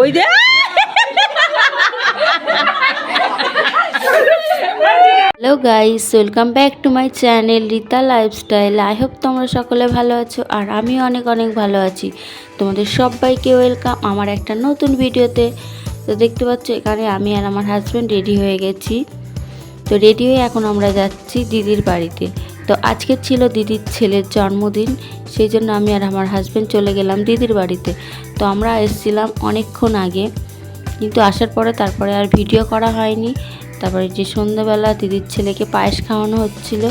ওই দে। Hello guys welcome back to my channel Rita lifestyle I hope তোমরা সকলে ভালো আছো আর আমি অনেক অনেক ভালো আছি। তোমাদের সবাইকে ওয়েলকাম আমার একটা নতুন ভিডিওতে তো। দেখতে পাচ্ছ, এখানে আমি আর আমার হাজব্যান্ড রেডি হয়ে গেছি। তো রেডি হয়ে এখন আমরা যাচ্ছি দিদির বাড়িতে। তো আজকে ছিল দিদির ছেলের জন্মদিন, সেই জন্য আমি আর আমার হাজব্যান্ড চলে গেলাম দিদির বাড়িতে। তো আমরা এসেছিলাম অনেকক্ষণ আগে, কিন্তু আসার পরে তারপরে আর ভিডিও করা হয়নি। তারপরে যে সন্ধ্যাবেলা দিদির ছেলেকে পায়েস খাওয়ানো হচ্ছিল,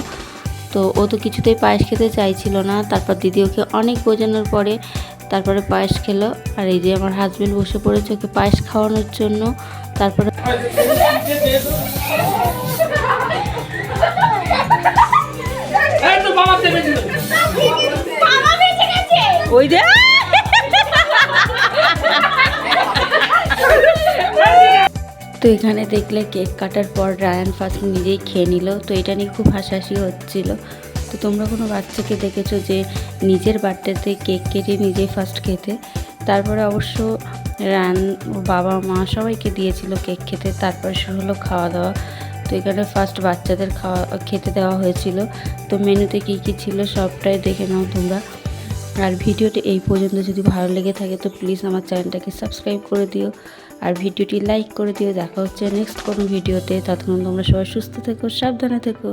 তো ও তো কিছুতেই পায়েস খেতে চাইছিল না। তারপর দিদি ওকে অনেক বোঝানোর পরে তারপরে পায়েস খেলো। আর এই যে আমার হাজব্যান্ড বসে পড়েছে ওকে পায়েস খাওয়ানোর জন্য। তারপরে ওই দে তো এখানে দেখলে কেক কাটার পর রায়ান ফার্স্ট নিজেই খেয়ে নিল। তো এটা নিয়ে খুব হাসাহাসি হচ্ছিল। তো তোমরা কোনো বাচ্চাকে দেখেছ যে নিজের বার্থডেতে কেক কেটে নিজেই ফার্স্ট খেতে? তারপরে অবশ্য রান, বাবা মা সবাইকে দিয়েছিল কেক খেতে, তারপরে শুরু হলো খাওয়া দাওয়া তো এখানে ফার্স্ট বাচ্চাদের খাওয়া, খেতে দেওয়া হয়েছিল। তো মেনুতে কী কী ছিল সবটাই দেখে নাও তোমরা। আর ভিডিওটি এই পর্যন্ত, যদি ভালো লেগে থাকে তো প্লিজ আমার চ্যানেলটাকে সাবস্ক্রাইব করে দিও। আর ভিডিওটি লাইক করে দিও। দেখা হচ্ছে নেক্সট কোনো ভিডিওতে। ততক্ষণ তোমরা সবাই সুস্থ থেকো, সাবধানে থেকো।